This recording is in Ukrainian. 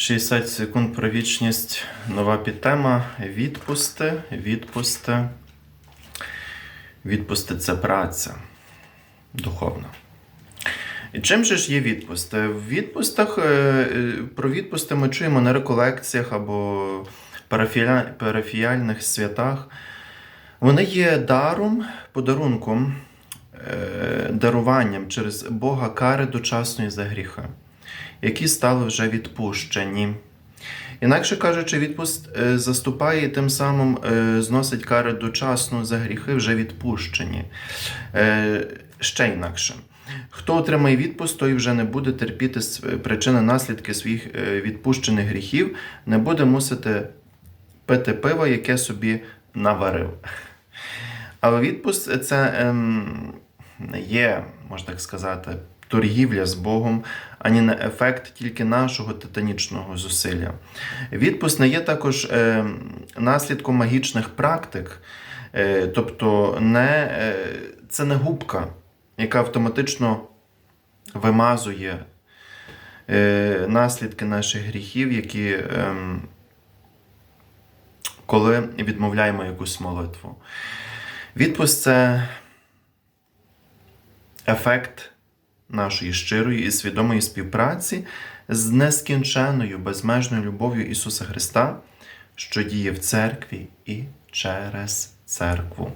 60 секунд про вічність. Нова підтема. Відпусти, відпусти. Відпусти це праця духовна. І чим же ж є відпусти? В відпустах е, е, про відпусти ми чуємо на реколекціях або парафіяльних святах. Вони є даром, подарунком, е, даруванням через Бога кари дочасної за гріха, які стали вже відпущені. Інакше кажучи, відпуст е, заступає і тим самим е, зносить кари дочасно за гріхи вже відпущені. Е, Ще інакше. Хто отримає відпуст, той вже не буде терпіти причини наслідки своїх відпущених гріхів, не буде мусити пити пиво, яке собі наварив. Але відпуск це ем, є, можна так сказати, торгівля з Богом, ані не ефект тільки нашого титанічного зусилля. Відпуск не є також ем, наслідком магічних практик, е, тобто не, е, це не губка, яка автоматично вимазує е, наслідки наших гріхів, які. ем, коли відмовляємо якусь молитву. Відпуск це ефект нашої щирої і свідомої співпраці з нескінченною безмежною любов'ю Ісуса Христа, що діє в церкві і через церкву.